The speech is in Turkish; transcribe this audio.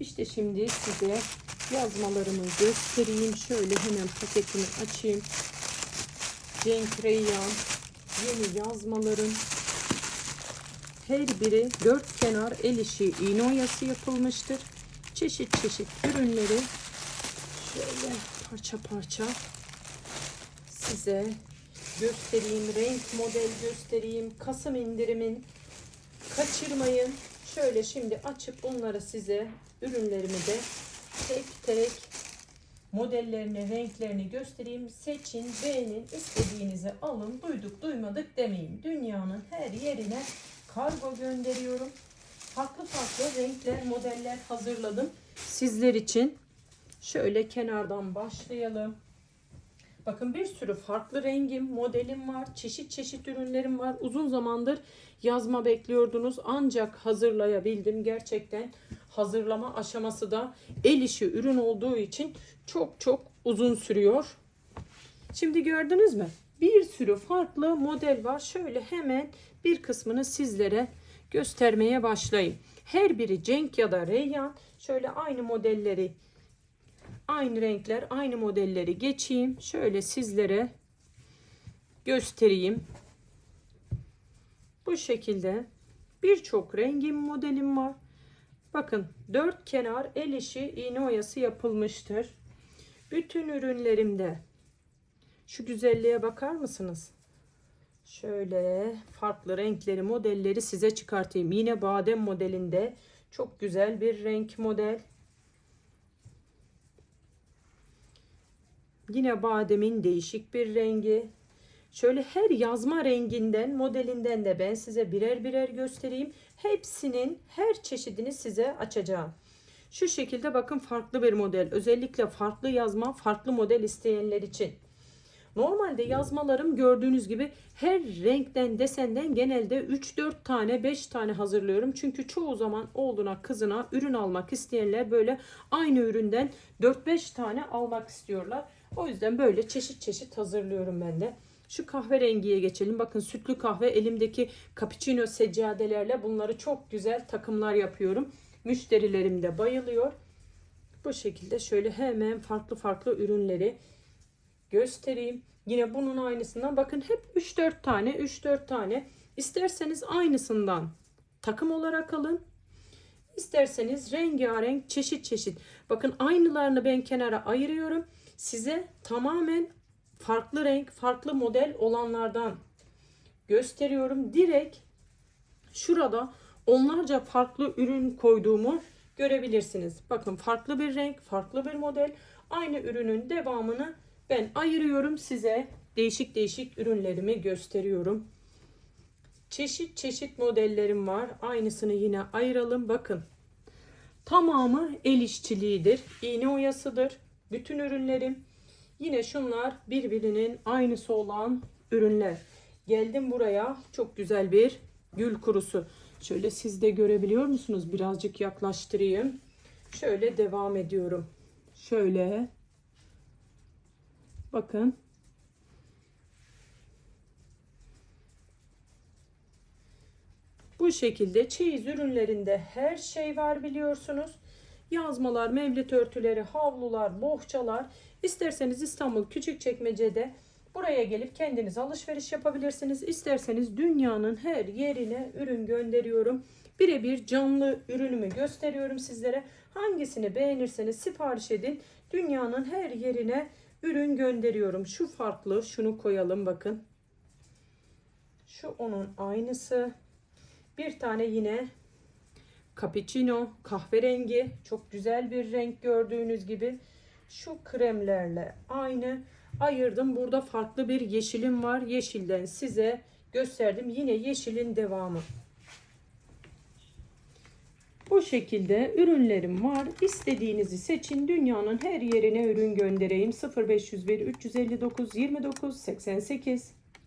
İşte şimdi size yazmalarımı göstereyim. Şöyle hemen paketini açayım. Cenk Reyyan yeni yazmaların her biri dört kenar el işi iğne oyası yapılmıştır. Çeşit çeşit ürünleri şöyle parça parça size göstereyim. Renk model göstereyim. Kasım indirimin kaçırmayın. Şöyle şimdi açıp bunları size ürünlerimi de tek tek modellerini, renklerini göstereyim. Seçin, beğenin, istediğinizi alın. Duyduk, duymadık demeyin. Dünyanın her yerine kargo gönderiyorum. Farklı farklı renkler, modeller hazırladım. Sizler için şöyle kenardan başlayalım. Bakın bir sürü farklı rengim, modelim var. Çeşit çeşit ürünlerim var. Uzun zamandır yazma bekliyordunuz. Ancak hazırlayabildim. Gerçekten hazırlama aşaması da el işi ürün olduğu için çok çok uzun sürüyor. Şimdi gördünüz mü? Bir sürü farklı model var. Şöyle hemen bir kısmını sizlere göstermeye başlayayım. Her biri Cenk ya da Reyyan. Şöyle aynı modelleri aynı renkler, aynı modelleri geçeyim. Şöyle sizlere göstereyim. Bu şekilde birçok rengim modelim var. Bakın dört kenar el işi iğne oyası yapılmıştır. Bütün ürünlerimde şu güzelliğe bakar mısınız? Şöyle farklı renkleri, modelleri size çıkartayım. Yine badem modelinde çok güzel bir renk model. Yine bademin değişik bir rengi. Şöyle her yazma renginden, modelinden de ben size birer birer göstereyim. Hepsinin her çeşidini size açacağım. Şu şekilde bakın farklı bir model. Özellikle farklı yazma, farklı model isteyenler için. Normalde yazmalarım gördüğünüz gibi her renkten desenden genelde 3-4 tane 5 tane hazırlıyorum. Çünkü çoğu zaman oğluna kızına ürün almak isteyenler böyle aynı üründen 4-5 tane almak istiyorlar. O yüzden böyle çeşit çeşit hazırlıyorum ben de. Şu kahverengiye geçelim. Bakın sütlü kahve elimdeki cappuccino seccadelerle bunları çok güzel takımlar yapıyorum. Müşterilerim de bayılıyor. Bu şekilde şöyle hemen farklı farklı ürünleri göstereyim. Yine bunun aynısından bakın hep 3-4 tane 3-4 tane. İsterseniz aynısından takım olarak alın. İsterseniz rengarenk çeşit çeşit. Bakın aynılarını ben kenara ayırıyorum. Size tamamen farklı renk, farklı model olanlardan gösteriyorum. Direkt şurada onlarca farklı ürün koyduğumu görebilirsiniz. Bakın farklı bir renk, farklı bir model. Aynı ürünün devamını ben ayırıyorum size. Değişik değişik ürünlerimi gösteriyorum. Çeşit çeşit modellerim var. Aynısını yine ayıralım. Bakın. Tamamı el işçiliğidir. İğne oyasıdır. Bütün ürünlerim. Yine şunlar birbirinin aynısı olan ürünler. Geldim buraya. Çok güzel bir gül kurusu. Şöyle siz de görebiliyor musunuz? Birazcık yaklaştırayım. Şöyle devam ediyorum. Şöyle. Bakın. Bu şekilde çeyiz ürünlerinde her şey var biliyorsunuz. Yazmalar, mevlit örtüleri, havlular, bohçalar. İsterseniz İstanbul Küçükçekmece'de buraya gelip kendiniz alışveriş yapabilirsiniz. İsterseniz dünyanın her yerine ürün gönderiyorum. Birebir canlı ürünümü gösteriyorum sizlere. Hangisini beğenirseniz sipariş edin. Dünyanın her yerine ürün gönderiyorum. Şu farklı, şunu koyalım bakın. Şu onun aynısı. Bir tane yine cappuccino kahverengi. Çok güzel bir renk gördüğünüz gibi. Şu kremlerle aynı. Ayırdım. Burada farklı bir yeşilim var. Yeşilden size gösterdim. Yine yeşilin devamı. Bu şekilde ürünlerim var. İstediğinizi seçin. Dünyanın her yerine ürün göndereyim. 0501 359 29 88